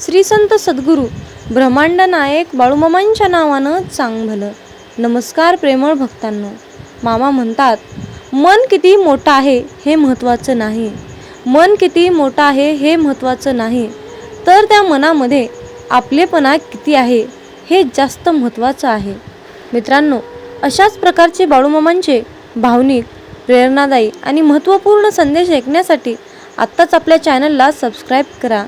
श्री संत सद्गुरू ब्रह्मांड नायक बाळूमामांच्या नावानं चांग भलं नमस्कार प्रेमळ भक्तांनो. मामा म्हणतात मन किती मोठं आहे हे महत्त्वाचं नाही. मन किती मोठं आहे हे महत्त्वाचं नाही. तर त्या मनामध्ये आपलेपणा किती आहे हे जास्त महत्त्वाचं आहे. मित्रांनो अशाच प्रकारचे बाळूमामांचे भावनिक प्रेरणादायी आणि महत्त्वपूर्ण संदेश ऐकण्यासाठी आत्ताच आपल्या चॅनलला सबस्क्राईब करा.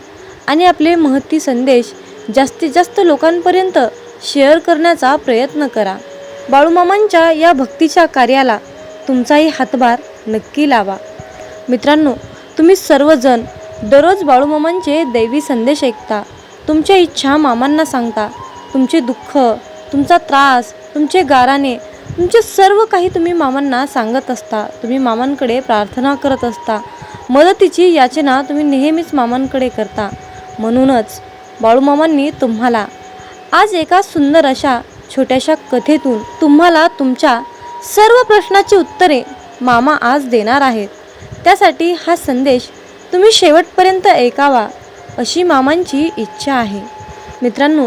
आणि आपले महती संदेश जास्तीत जास्त लोकांपर्यंत शेअर करण्याचा प्रयत्न करा. बाळूमामांच्या या भक्तीच्या कार्याला तुमचाही हातभार नक्की लावा. मित्रांनो तुम्ही सर्वजण दररोज बाळूमामांचे दैवी संदेश ऐकता. तुमच्या इच्छा मामांना सांगता. तुमचे दुःख तुमचा त्रास तुमचे गाराने तुमचे सर्व काही तुम्ही मामांना सांगत असता. तुम्ही मामांकडे प्रार्थना करत असता. मदतीची याचना तुम्ही नेहमीच मामांकडे करता. म्हणूनच बाळूमामांनी तुम्हाला आज एका सुंदर अशा छोट्याशा कथेतून तुम्हाला तुमच्या सर्व प्रश्नाची उत्तरे मामा आज देणार आहेत. त्यासाठी हा संदेश तुम्ही शेवटपर्यंत ऐकावा अशी मामांची इच्छा आहे. मित्रांनो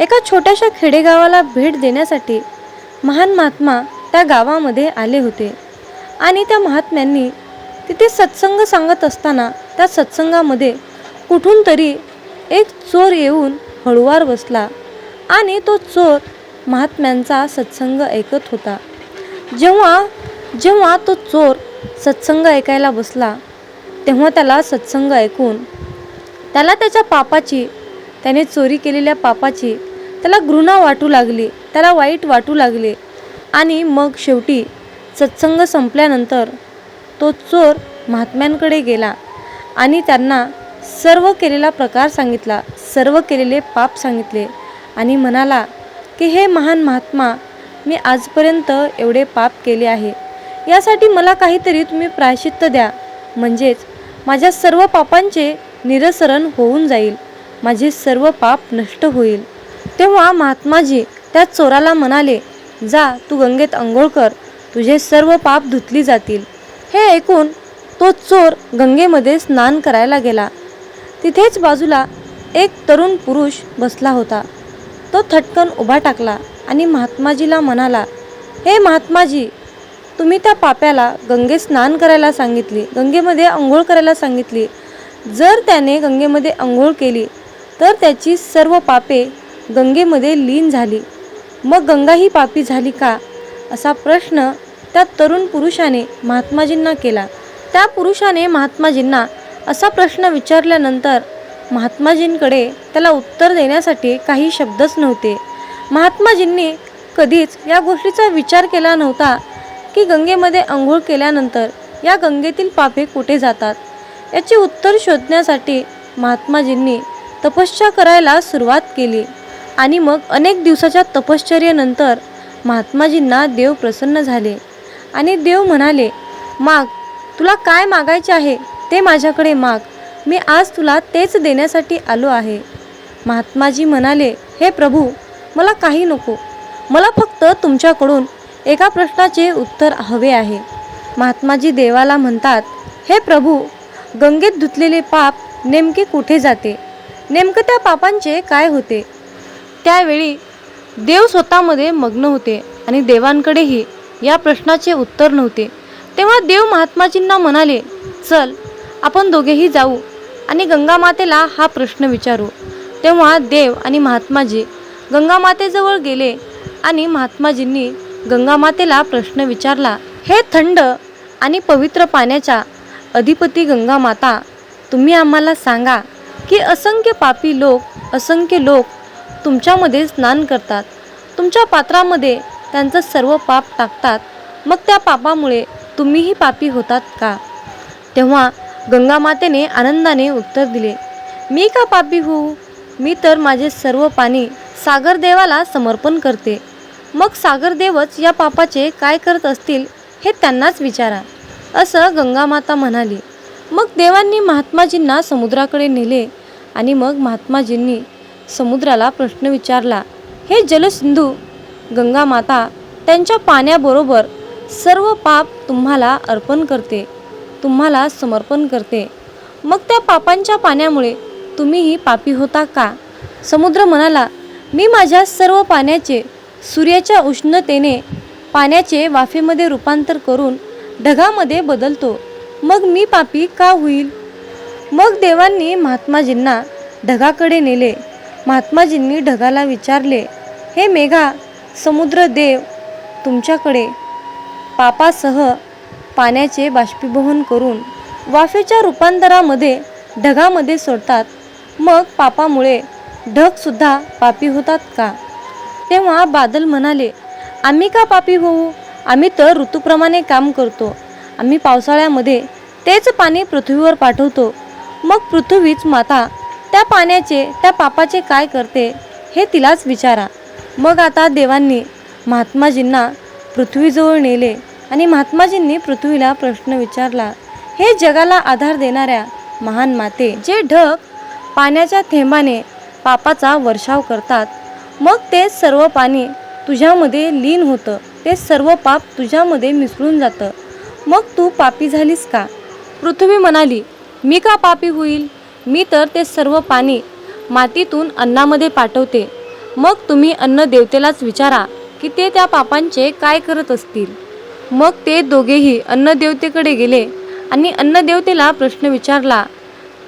एका छोट्याशा खेडेगावाला भेट देण्यासाठी महान महात्मा त्या गावामध्ये आले होते आणि त्या महात्म्यांनी तिथे सत्संग सांगत असताना त्या सत्संगामध्ये कुठून तरी एक चोर येऊन हळुवार बसला आणि तो चोर महात्म्यांचा सत्संग ऐकत होता. जेव्हा जेव्हा तो चोर सत्संग ऐकायला बसला तेव्हा त्याला सत्संग ऐकून त्याला त्याच्या पापाची त्याने चोरी केलेल्या पापाची त्याला घृणा वाटू लागली त्याला वाईट वाटू लागले आणि मग शेवटी सत्संग संपल्यानंतर तो चोर महात्म्यांकडे गेला आणि त्यांना सर्व केलेला प्रकार सांगितला सर्व केलेले पाप सांगितले आणि म्हणाला की हे महान महात्मा मी आजपर्यंत एवढे पाप केले आहे. यासाठी मला काहीतरी तुम्ही प्रायश्चित्त द्या. म्हणजेच माझ्या सर्व पापांचे निरसरण होऊन जाईल. माझे सर्व पाप नष्ट होईल. तेव्हा महात्माजी त्या चोराला म्हणाले जा तू गंगेत अंघोळ कर. तुझे सर्व पाप धुतली जातील. हे ऐकून तो चोर गंगेमध्ये स्नान करायला गेला. तिथेच बाजूला एक तरुण पुरुष बसला होता. तो थटकन उभा टाकला आणि महात्माजीला म्हणाला हे महात्माजी तुम्ही त्या पाप्याला गंगेत स्नान करायला सांगितली गंगेमध्ये आंघोळ करायला सांगितली. जर त्याने गंगेमध्ये आंघोळ केली तर त्याची सर्व पापे गंगेमध्ये लीन झाली. मग गंगा ही पापी झाली का? असा प्रश्न त्या तरुण पुरुषाने महात्माजींना केला. त्या पुरुषाने महात्माजींना असा प्रश्न विचारल्यानंतर महात्माजींकडे त्याला उत्तर देण्यासाठी काही शब्दच नव्हते. महात्माजींनी कधीच या गोष्टीचा विचार केला नव्हता की गंगेमध्ये आंघोळ केल्यानंतर या गंगेतील पापे कुठे जातात? याचे उत्तर शोधण्यासाठी महात्माजींनी तपश्चर्या करायला सुरुवात केली आणि मग अनेक दिवसाच्या तपश्चर्येनंतर महात्माजींना देव प्रसन्न झाले आणि देव म्हणाले माग तुला काय मागायचे आहे? ते माझ्याकडे माग. मी आज तुला तेच देण्यासाठी आलो आहे. महात्माजी म्हणाले हे प्रभू मला काही नको. मला फक्त तुमच्याकडून एका प्रश्नाचे उत्तर हवे आहे. महात्माजी देवाला म्हणतात हे प्रभू गंगेत धुतलेले पाप नेमके कुठे जाते? नेमकं त्या पापांचे काय होते? त्यावेळी देव स्वतःमध्ये मग्न होते आणि देवांकडेही या प्रश्नाचे उत्तर नव्हते. तेव्हा देव महात्माजींना म्हणाले चल आपण दोघेही जाऊ आणि गंगामातेला हा प्रश्न विचारू. तेव्हा देव आणि महात्माजी गंगामातेजवळ गेले आणि महात्माजींनी गंगामातेला प्रश्न विचारला हे थंड आणि पवित्र पाण्याच्या अधिपती गंगामाता तुम्ही आम्हाला सांगा की असंख्य पापी लोक असंख्य लोक तुमच्यामध्ये स्नान करतात. तुमच्या पात्रामध्ये त्यांचं सर्व पाप टाकतात. मग त्या पापामुळे तुम्हीही पापी होतात का? तेव्हा गंगामातेने आनंदाने उत्तर दिले. मी का पापी होऊ? मी तर माझे सर्व पाणी सागरदेवाला समर्पण करते. मग सागरदेवच या पापाचे काय करत असतील हे त्यांनाच विचारा. असं गंगामाता म्हणाली. मग देवांनी महात्माजींना समुद्राकडे नेले आणि मग महात्माजींनी समुद्राला प्रश्न विचारला हे जलसिंधू गंगामाता त्यांच्या पाण्याबरोबर सर्व पाप तुम्हाला अर्पण करते. तुम्हाला समर्पण करते. मग त्या पापांच्या पाण्यामुळे तुम्हीही पापी होता का? समुद्र म्हणाला मी माझ्या सर्व पाण्याचे सूर्याच्या उष्णतेने पाण्याचे वाफेमध्ये रूपांतर करून ढगामध्ये बदलतो. मग मी पापी का होईल? मग देवांनी महात्माजींना ढगाकडे नेले. महात्माजींनी ढगाला विचारले हे मेघा समुद्र देव तुमच्याकडे पापासह पाण्याचे बाष्पीभवन करून वाफेच्या रूपांतरामध्ये ढगामध्ये सोडतात. मग पापामुळे ढगसुद्धा पापी होतात का? तेव्हा बादल म्हणाले आम्ही का पापी होऊ? आम्ही तर ऋतूप्रमाणे काम करतो. आम्ही पावसाळ्यामध्ये तेच पाणी पृथ्वीवर पाठवतो. मग पृथ्वीच माता त्या पाण्याचे त्या पापाचे काय करते हे तिलाच विचारा. मग आता देवांनी महात्माजींना पृथ्वीजवळ नेले. आणि महात्माजींनी पृथ्वीला प्रश्न विचारला हे जगाला आधार देणाऱ्या महान माते जे ढग पाण्याच्या थेंबाने पापाचा वर्षाव करतात मग ते सर्व पाणी तुझ्यामध्ये लीन होतं ते सर्व पाप तुझ्यामध्ये मिसळून जातं. मग तू पापी झालीस का? पृथ्वी म्हणाली मी का पापी होईल? मी तर ते सर्व पाणी मातीतून अन्नामध्ये पाठवते. मग तुम्ही अन्न देवतेलाच विचारा की ते त्या पापांचे काय करत असतील. मग ते दोघेही अन्नदेवतेकडे गेले आणि अन्नदेवतेला प्रश्न विचारला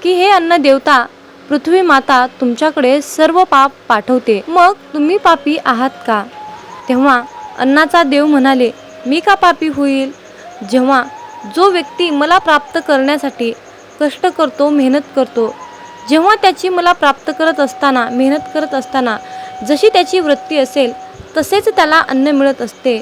की हे अन्नदेवता पृथ्वी माता तुमच्याकडे सर्व पाप पाठवते. मग तुम्ही पापी आहात का? तेव्हा अन्नाचा देव म्हणाले मी का पापी होईल? जेव्हा जो व्यक्ती मला प्राप्त करण्यासाठी कष्ट करतो मेहनत करतो जेव्हा त्याची मला प्राप्त करत असताना मेहनत करत असताना जशी त्याची वृत्ती असेल तसेच त्याला अन्न मिळत असते.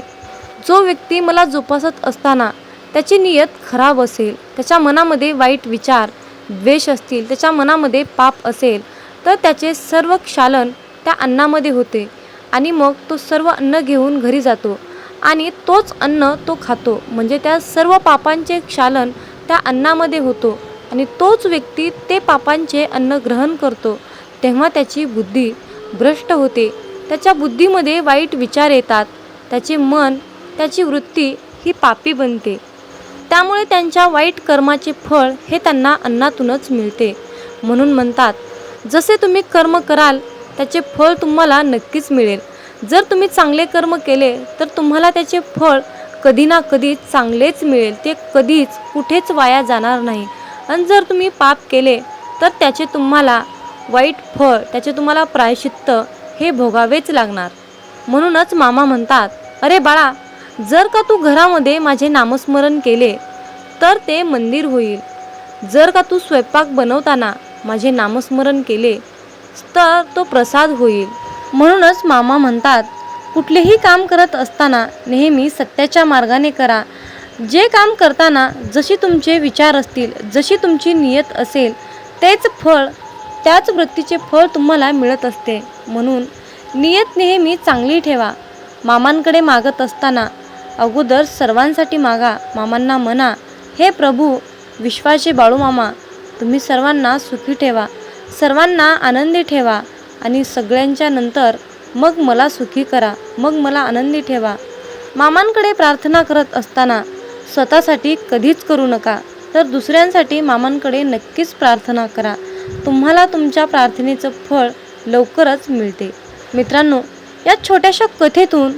जो व्यक्ती मला जोपासत असताना त्याची नियत खराब असेल त्याच्या मनामध्ये वाईट विचार द्वेष असतील त्याच्या मनामध्ये पाप असेल तर त्याचे सर्व क्षालन त्या अन्नामध्ये होते आणि मग तो सर्व अन्न घेऊन घरी जातो आणि तोच अन्न तो खातो. म्हणजे त्या सर्व पापांचे क्षालन त्या अन्नामध्ये होतो आणि तोच व्यक्ती ते पापांचे अन्न ग्रहण करतो. तेव्हा त्याची बुद्धी भ्रष्ट होते. त्याच्या बुद्धीमध्ये वाईट विचार येतात. त्याचे मन त्याची वृत्ती ही पापी बनते. त्यामुळे त्यांच्या वाईट कर्माचे फळ हे त्यांना अन्नातूनच मिळते. म्हणून म्हणतात जसे तुम्ही कर्म कराल त्याचे फळ तुम्हाला नक्कीच मिळेल. जर तुम्ही चांगले कर्म केले तर तुम्हाला त्याचे फळ कधी ना कधी चांगलेच मिळेल. ते कधीच कुठेच वाया जाणार नाही. आणि जर तुम्ही पाप केले तर त्याचे तुम्हाला वाईट फळ त्याचे तुम्हाला प्रायश्चित्त हे भोगावेच लागणार. म्हणूनच मामा म्हणतात अरे बाळा जर का तू घरामध्ये माझे नामस्मरण केले तर ते मंदिर होईल. जर का तू स्वयंपाक बनवताना माझे नामस्मरण केले तर तो प्रसाद होईल. म्हणूनच मामा म्हणतात कुठलेही काम करत असताना नेहमी सत्याच्या मार्गाने करा. जे काम करताना जशी तुमचे विचार असतील जशी तुमची नियत असेल तेच फळ त्याच वृत्तीचे फळ तुम्हाला मिळत असते. म्हणून नियत नेहमी चांगली ठेवा. मामांकडे मागत असताना अगोदर सर्वांसाठी मागा मामांना म्हणा हे प्रभू विश्वाचे बाळू मामा तुम्ही सर्वांना सुखी ठेवा. सर्वांना आनंदी ठेवा आणि सगळ्यांच्या नंतर मग मला सुखी करा मग मला आनंदी ठेवा. मामांकडे प्रार्थना करत असताना स्वतःसाठी कधीच करू नका तर दुसऱ्यांसाठी मामांकडे नक्कीच प्रार्थना करा. तुम्हाला तुमच्या प्रार्थनेचं फळ लवकरच मिळते. मित्रांनो या छोट्याशा कथेतून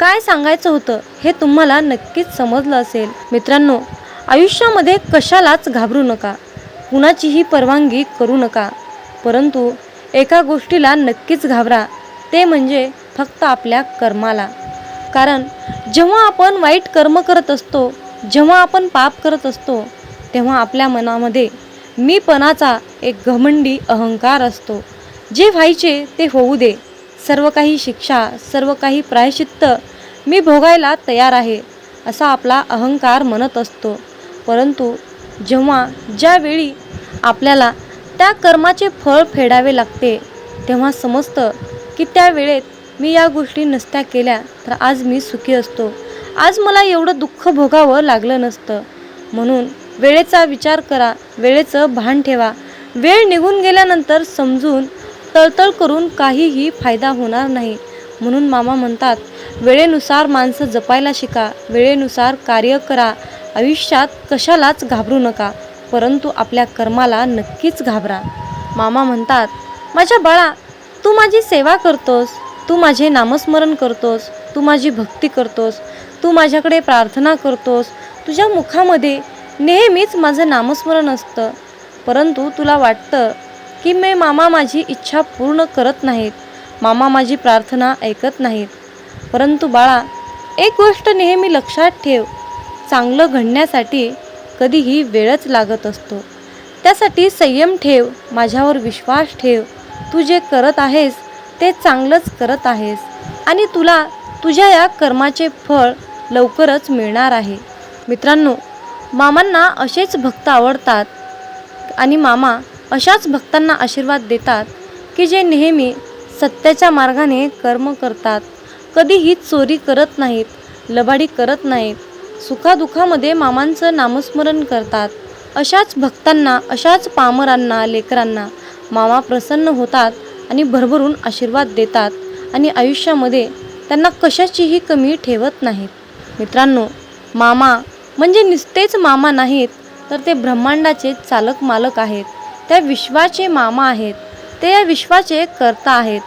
काय सांगायचं होतं हे तुम्हाला नक्कीच समजलं असेल. मित्रांनो आयुष्यामध्ये कशालाच घाबरू नका. कुणाचीही परवानगी करू नका. परंतु एका गोष्टीला नक्कीच घाबरा. ते म्हणजे फक्त आपल्या कर्माला. कारण जेव्हा आपण वाईट कर्म करत असतो जेव्हा आपण पाप करत असतो तेव्हा आपल्या मनामध्ये मीपणाचा एक घमंडी अहंकार असतो. जे व्हायचे ते होऊ दे. सर्व काही शिक्षा सर्व काही प्रायश्चित्त मी भोगायला तयार आहे असा आपला अहंकार म्हणत असतो. परंतु जेव्हा ज्यावेळी आपल्याला त्या कर्माचे फळ फेडावे लागते तेव्हा समजतं की त्या वेळेत मी या गोष्टी नसत्या केल्या तर आज मी सुखी असतो. आज मला एवढं दुःख भोगावं लागलं नसतं. म्हणून वेळेचा विचार करा वेळेचं भान ठेवा. वेळ निघून गेल्यानंतर समजून तळतळ करून काहीही फायदा होणार नाही. म्हणून मामा म्हणतात वेळेनुसार माणसं जपायला शिका वेळेनुसार कार्य करा. आयुष्यात कशालाच घाबरू नका परंतु आपल्या कर्माला नक्कीच घाबरा. मामा म्हणतात माझ्या बाळा तू माझी सेवा करतोस तू माझे नामस्मरण करतोस तू माझी भक्ती करतोस तू माझ्याकडे प्रार्थना करतोस तुझ्या मुखामध्ये नेहमीच माझं नामस्मरण असतं. परंतु तुला वाटतं की मी मामा माझी इच्छा पूर्ण करत नाहीत. मामा माझी प्रार्थना ऐकत नाहीत. परंतु बाळा एक गोष्ट नेहमी लक्षात ठेव. चांगलं घडण्यासाठी कधीही वेळच लागत असतो. त्यासाठी संयम ठेव माझ्यावर विश्वास ठेव. तू जे करत आहेस ते चांगलंच करत आहेस. आणि तुला तुझ्या या कर्माचे फळ लवकरच मिळणार आहे. मित्रांनो मामांना असेच भक्त आवडतात. आणि मामा अशाच भक्तांना आशीर्वाद देतात की जे नेहमी सत्याच्या मार्गाने कर्म करतात. कधीही चोरी करत नाहीत लबाडी करत नाहीत सुखादुखामध्ये मामांचं नामस्मरण करतात. अशाच भक्तांना अशाच पामरांना लेकरांना मामा प्रसन्न होतात आणि भरभरून आशीर्वाद देतात आणि आयुष्यामध्ये त्यांना कशाचीही कमी ठेवत नाहीत. मित्रांनो मामा म्हणजे नुसतेच मामा नाहीत तर ते ब्रह्मांडाचे चालक मालक आहेत. त्या विश्वाचे मामा आहेत. ते या विश्वाचे कर्ता आहेत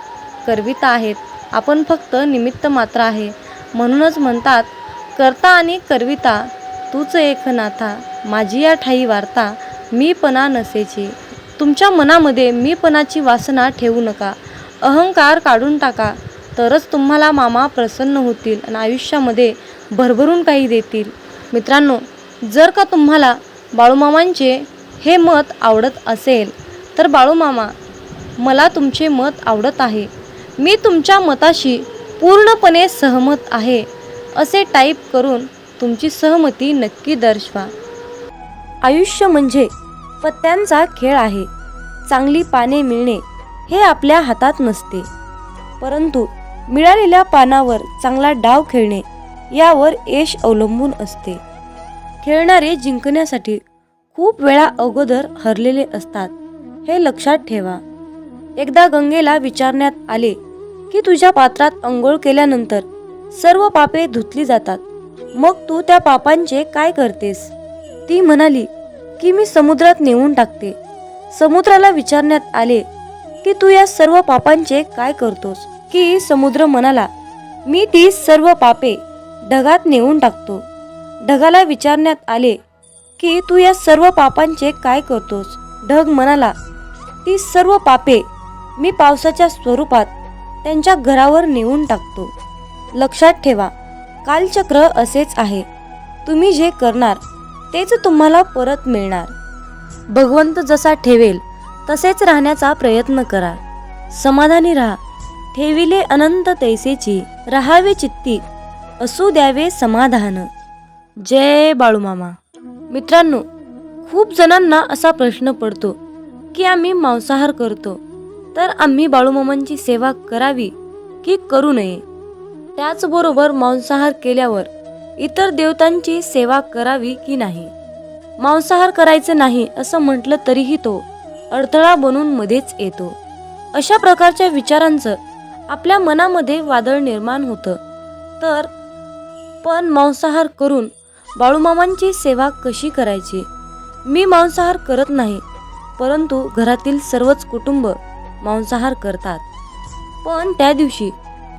करविता आहेत. आपण फक्त निमित्त मात्र आहे. म्हणूनच म्हणतात कर्ता आणि करविता तूच एक नाथा. माझी या ठाई वार्ता मीपणा नसेची. तुमच्या मनामध्ये मीपणाची वासना ठेवू नका. अहंकार काढून टाका. तरच तुम्हाला मामा प्रसन्न होतील आणि आयुष्यामध्ये भरभरून काही देतील. मित्रांनो जर का तुम्हाला बाळूमामांचे हे मत आवडत असेल तर बाळूमामा मला तुमचे मत आवडत आहे. मी तुमच्या मताशी पूर्णपणे सहमत आहे असे टाईप करून तुमची सहमती नक्की दर्शवा. आयुष्य म्हणजे पत्त्यांचा खेळ आहे. चांगली पाने मिळणे हे आपल्या हातात नसते. परंतु मिळालेल्या पानावर चांगला डाव खेळणे यावर यश अवलंबून असते. खेळणारे जिंकण्यासाठी खूप वेळा अगोदर हरलेले असतात. हे लक्षात ठेवा. एकदा गंगेला विचारण्यात आले की तुझ्या पात्रात अंघोळ केल्यानंतर सर्व पापे धुतली जातात. मग तू त्या पापांचे काय करतेस? ती म्हणाली की मी समुद्रात नेऊन टाकते. समुद्राला विचारण्यात आले की तू या सर्व पापांचे काय करतोस? की समुद्र म्हणाला मी ती सर्व पापे ढगात नेऊन टाकतो. ढगाला विचारण्यात आले की तू या सर्व पापांचे काय करतोस? ढग म्हणाला ती सर्व पापे मी पावसाच्या स्वरूपात त्यांच्या घरावर नेऊन टाकतो. लक्षात ठेवा कालचक्र असेच आहे. तुम्ही जे करणार तेच तुम्हाला परत मिळणार. भगवंत जसा ठेवेल तसेच राहण्याचा प्रयत्न करा. समाधानी राहा. ठेविले अनंत तैसेची राहावे चित्ती. असू द्यावे समाधान. जय बाळूमामा. मित्रांनो खूप जणांना असा प्रश्न पडतो की आम्ही मांसाहार करतो तर आम्ही बाळूमामांची सेवा करावी की करू नये? त्याचबरोबर मांसाहार केल्यावर इतर देवतांची सेवा करावी की नाही? मांसाहार करायचं नाही असं म्हटलं तरीही तो अडथळा बनून मध्येच येतो. अशा प्रकारच्या विचारांचं आपल्या मनामध्ये वादळ निर्माण होतं. तर पण मांसाहार करून बाळूमामांची सेवा कशी करायची? मी मांसाहार करत नाही परंतु घरातील सर्वच कुटुंब मांसाहार करतात. पण त्या दिवशी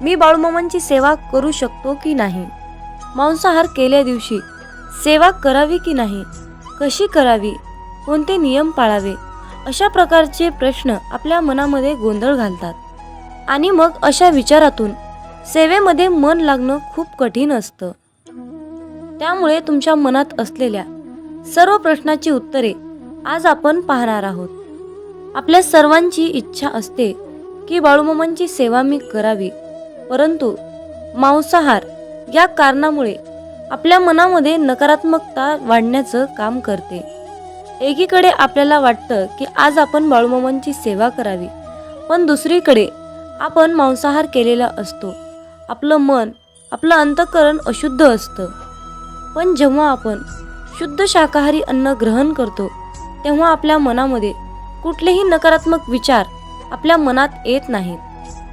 मी बाळूमामांची सेवा करू शकतो की नाही? मांसाहार केल्या दिवशी सेवा करावी की नाही? कशी करावी? कोणते नियम पाळावे? अशा प्रकारचे प्रश्न आपल्या मनामध्ये गोंधळ घालतात. आणि मग अशा विचारातून सेवेमध्ये मन लागणं खूप कठीण असतं. त्यामुळे तुमच्या मनात असलेल्या सर्व प्रश्नाची उत्तरे आज आपण पाहणार आहोत. आपल्या सर्वांची इच्छा असते की बाळूमामांची सेवा मी करावी परंतु मांसाहार या कारणामुळे आपल्या मनामध्ये नकारात्मकता वाढण्याचं काम करते. एकीकडे आपल्याला वाटतं की आज आपण बाळूमामांची सेवा करावी पण दुसरीकडे आपण मांसाहार केलेला असतो. आपलं मन आपलं अंतकरण अशुद्ध असतं. पण जेव्हा आपण शुद्ध शाकाहारी अन्न ग्रहण करतो तेव्हा आपल्या मनामध्ये कुठलेही नकारात्मक विचार आपल्या मनात येत नाहीत.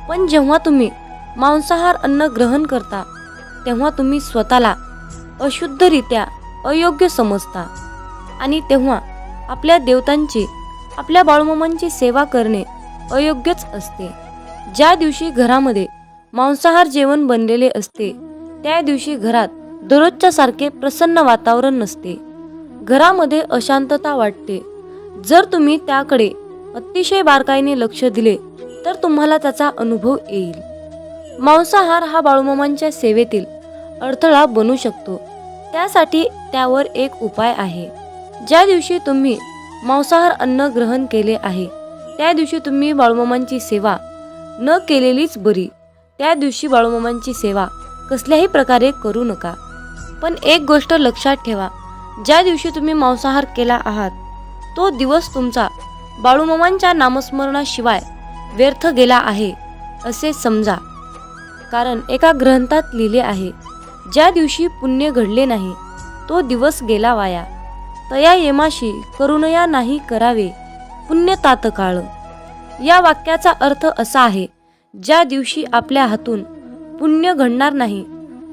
पण जेव्हा तुम्ही मांसाहार अन्न ग्रहण करता तेव्हा तुम्ही स्वतःला अशुद्धरित्या अयोग्य समजता आणि तेव्हा आपल्या देवतांची आपल्या बाळूमामांची सेवा करणे अयोग्यच असते. ज्या दिवशी घरामध्ये मांसाहार जेवण बनलेले असते त्या दिवशी घरात दररोजच्या सारखे प्रसन्न वातावरण नसते. घरामध्ये अशांतता वाटते. जर तुम्ही त्याकडे अतिशय बारकाईने लक्ष दिले तर तुम्हाला त्याचा अनुभव येईल. मांसाहार हा बाळूमामांच्या सेवेतील अडथळा बनू शकतो. त्यासाठी त्यावर एक उपाय आहे. ज्या दिवशी तुम्ही मांसाहार अन्न ग्रहण केले आहे त्या दिवशी तुम्ही बाळूमामांची सेवा न केलेलीच बरी. त्या दिवशी बाळूमामांची सेवा कसल्याही प्रकारे करू नका. पण एक गोष्ट लक्षात ठेवा. ज्या दिवशी तुम्ही मांसाहार केला आहात तो दिवस तुमचा बाळूमामांच्या नामस्मरणाशिवाय व्यर्थ गेला आहे असे समजा. कारण एका ग्रंथात लिहिले आहे ज्या दिवशी पुण्य घडले नाही तो दिवस गेला वाया. तया येमाशी करुणया नाही करावे पुण्य तातकाळ. या वाक्याचा अर्थ असा आहे ज्या दिवशी आपल्या हातून पुण्य घडणार नाही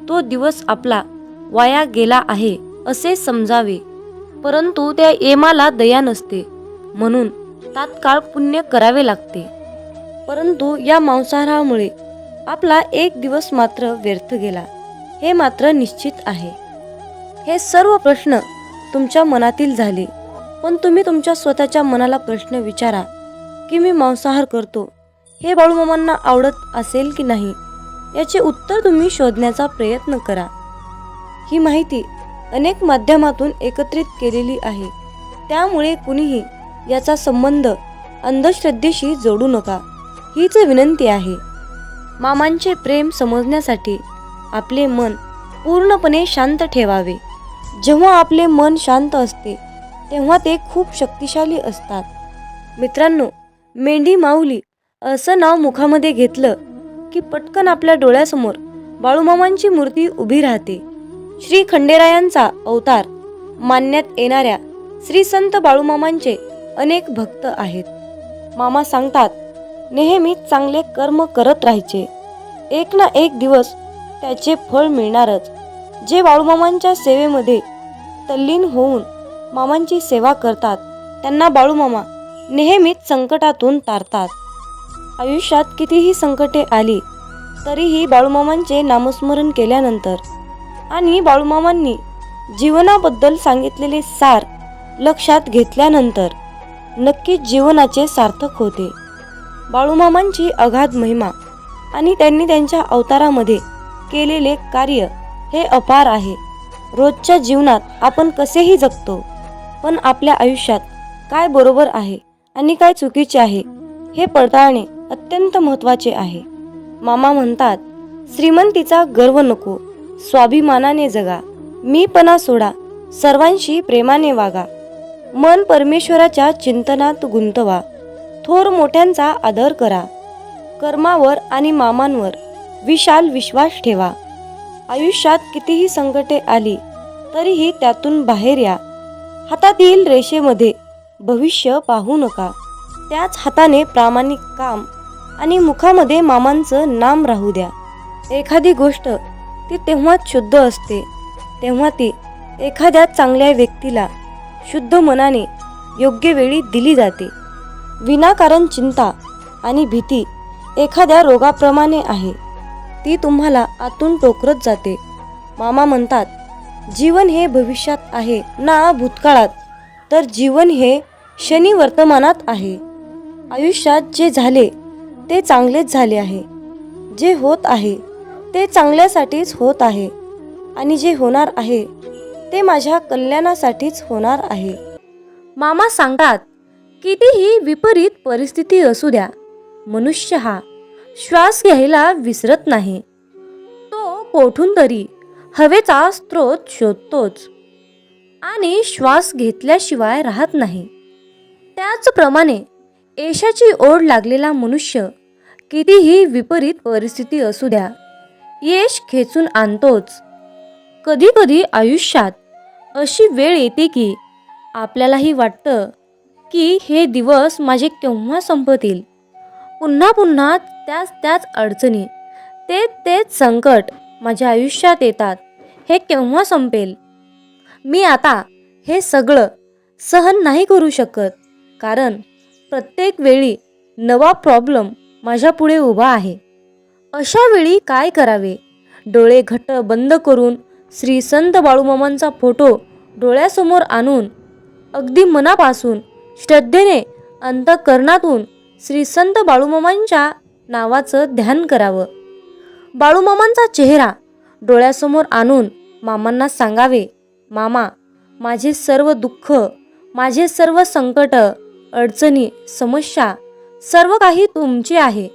तो दिवस आपला वाया गेला आहे असे समजावे. परंतु त्या येमाला दया नसते. म्हणून तात्काळ पुण्य करावे लागते. परंतु या मांसाहारामुळे आपला एक दिवस मात्र व्यर्थ गेला. हे मात्र निश्चित आहे. हे सर्व प्रश्न तुमच्या मनातील झाले. पण तुम्ही तुमच्या स्वतःच्या मनाला प्रश्न विचारा की मी मांसाहार करतो. हे बाळूमामांना आवडत असेल की नाही याचे उत्तर तुम्ही शोधण्याचा प्रयत्न करा. ही माहिती अनेक माध्यमातून एकत्रित केलेली आहे. त्यामुळे कुणीही याचा संबंध अंधश्रद्धेशी जोडू नका. हीच विनंती आहे. मामांचे प्रेम समजण्यासाठी आपले मन पूर्णपणे शांत ठेवावे. जेव्हा आपले मन शांत असते तेव्हा ते खूप शक्तिशाली असतात. मित्रांनो मेंढी माऊली असं नाव मुखामध्ये घेतलं की पटकन आपल्या डोळ्यासमोर बाळूमामांची मूर्ती उभी राहते. श्री खंडेरायांचा अवतार मानण्यात येणाऱ्या श्री संत बाळूमामांचे अनेक भक्त आहेत. मामा सांगतात नेहमीच चांगले कर्म करत राहायचे. एक ना एक दिवस त्याचे फळ मिळणारच. जे बाळूमामांच्या सेवेमध्ये तल्लीन होऊन मामांची सेवा करतात त्यांना बाळूमामा नेहमीच संकटातून तारतात. आयुष्यात कितीही संकटे आली तरीही बाळूमामांचे नामस्मरण केल्यानंतर आणि बाळूमामांनी जीवनाबद्दल सांगितलेले सार लक्षात घेतल्यानंतर नक्कीच जीवनाचे सार्थक होते. बाळूमामांची अगाध महिमा आणि त्यांनी त्यांच्या अवतारामध्ये केलेले कार्य हे अपार आहे. रोजच्या जीवनात आपण कसेही जगतो पण आपल्या आयुष्यात काय बरोबर आहे आणि काय चुकीचे आहे हे पडताळणे अत्यंत महत्त्वाचे आहे. मामा म्हणतात श्रीमंतीचा गर्व नको स्वाभिमानाने जगा. मीपणा सोडा. सर्वांशी प्रेमाने वागा. मन परमेश्वराच्या चिंतनात गुंतवा. थोर मोठ्यांचा आदर करा. कर्मावर आणि मामांवर विशाल विश्वास ठेवा. आयुष्यात कितीही संकटे आली तरीही त्यातून बाहेर या. हातातील रेषेमध्ये. भविष्य पाहू नका. त्याच हाताने प्रामाणिक काम आणि मुखामध्ये मामांचं नाम राहू द्या. एखादी गोष्ट ती तेव्हाच शुद्ध असते. तेव्हा ती एखाद्या चांगल्या व्यक्तीला शुद्ध मनाने योग्य वेळी दिली जाते. विनाकारण चिंता आणि भीती एखाद्या रोगाप्रमाणे आहे. ती तुम्हाला आतून टोकरत जाते. मामा म्हणतात जीवन हे भविष्यात आहे ना भूतकाळात तर जीवन हे शनी वर्तमानात आहे. आयुष्यात जे झाले ते चांगलेच झाले आहे. जे होत आहे ते चांगल्यासाठीच होत आहे आणि जे होणार आहे ते माझ्या कल्याणासाठीच होणार आहे. मामा सांगतात कितीही विपरीत परिस्थिती असू द्या मनुष्य हा श्वास घ्यायला विसरत नाही. तो कोठून तरी हवेचा स्रोत शोधतोच आणि श्वास घेतल्याशिवाय राहत नाही. त्याचप्रमाणे यशाची ओढ लागलेला मनुष्य कितीही विपरीत परिस्थिती असू द्या यश खेचून आणतोच. कधी कधी आयुष्यात अशी वेळ येते की आपल्यालाही वाटतं की हे दिवस माझे केव्हा संपतील. पुन्हा पुन्हा त्याच त्याच अडचणी ते तेच संकट माझ्या आयुष्यात येतात. हे केव्हा संपेल? मी आता हे सगळं सहन नाही करू शकत कारण प्रत्येक वेळी नवा प्रॉब्लेम माझ्यापुढे उभा आहे. अशा वेळी काय करावे? डोळे घट्ट बंद करून श्री संत बाळूमामांचा फोटो डोळ्यासमोर आणून अगदी मनापासून श्रद्धेने अंतकरणातून श्री संत बाळूमामांच्या नावाचं ध्यान करावं. बाळूमामांचा चेहरा डोळ्यासमोर आणून मामांना सांगावे मामा माझे सर्व दुःख माझे सर्व संकट अडचणी समस्या सर्व काही तुमचे आहे.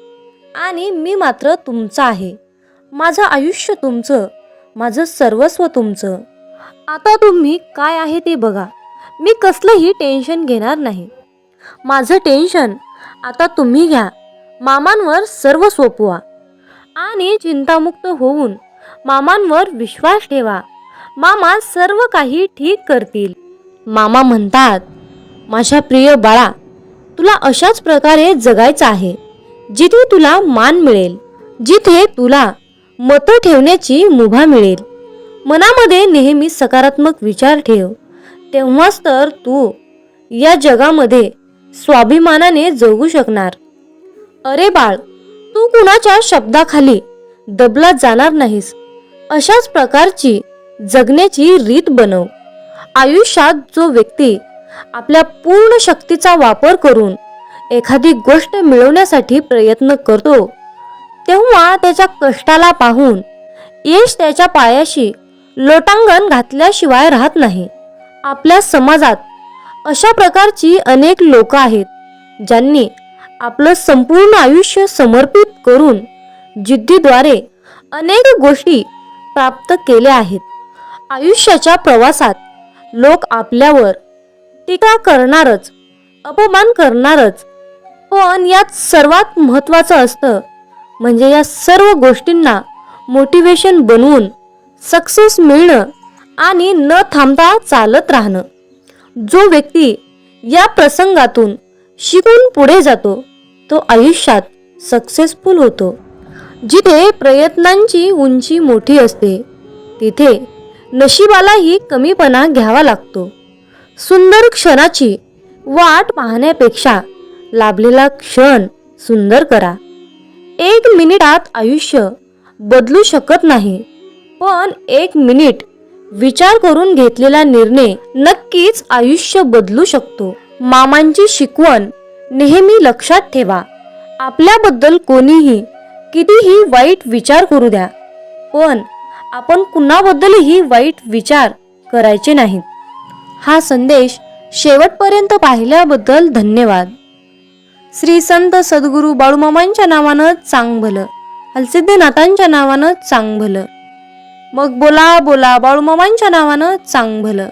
आणि मी मात्र तुमचा आहे. माझं आयुष्य तुमचं माझं सर्वस्व तुमचं. आता तुम्ही काय आहे ते बघा. मी कसलंही टेन्शन घेणार नाही. माझं टेन्शन आता तुम्ही घ्या. मामांवर सर्व सोपवा. आणि चिंतामुक्त होऊन मामांवर विश्वास ठेवा. मामा सर्व काही ठीक करतील. मामा म्हणतात माझ्या प्रिय बाळा तुला अशाच प्रकारे जगायचं आहे. जिथे तुला मान मिळेल जिथे तुला मतं ठेवण्याची मुभा मिळेल. मनामध्ये नेहमी सकारात्मक विचार ठेव. तेव्हाच तर तू या जगामध्ये स्वाभिमानाने जगू शकणार. अरे बाळ तू कुणाच्या शब्दाखाली दबला जाणार नाहीस. अशाच प्रकारची जगण्याची रीत बनव. आयुष्यात जो व्यक्ती आपल्या पूर्ण शक्तीचा वापर करून एखादी गोष्ट मिळवण्यासाठी प्रयत्न करतो. तेव्हा त्याच्या कष्टाला पाहून यश त्याच्या पायाशी लोटांगण घातल्याशिवाय राहत नाही. आपल्या समाजात अशा प्रकारची अनेक लोक आहेत ज्यांनी आपलं संपूर्ण आयुष्य समर्पित करून जिद्दीद्वारे अनेक गोष्टी प्राप्त केल्या आहेत. आयुष्याच्या प्रवासात लोक आपल्यावर टीका करणारच अपमान करणारच हो, पण यात सर्वात महत्त्वाचं असतं म्हणजे या सर्व गोष्टींना मोटिवेशन बनवून सक्सेस मिळणं आणि न थांबता चालत राहणं. जो व्यक्ती या प्रसंगातून शिकून पुढे जातो तो आयुष्यात सक्सेसफुल होतो. जिथे प्रयत्नांची उंची मोठी असते तिथे नशिबालाही कमीपणा घ्यावा लागतो. सुंदर क्षणाची वाट पाहण्यापेक्षा लाभलेला क्षण सुंदर करा. एक मिनिटात आयुष्य बदलू शकत नाही. पण एक मिनिट विचार करून घेतलेला निर्णय नक्कीच आयुष्य बदलू शकतो. मामांची शिकवण नेहमी लक्षात ठेवा. आपल्याबद्दल कोणीही कितीही वाईट विचार करू द्या. पण आपण कुणाबद्दलही वाईट विचार करायचे नाहीत. हा संदेश शेवटपर्यंत पाहिल्याबद्दल धन्यवाद. श्री संत सद्गुरू बाळूमामांच्या नावानं चांग भलं अलसिद्धनाथांच्या नावानं चांग भलं मग बोला बोला बाळूमामांच्या नावानं चांग भलं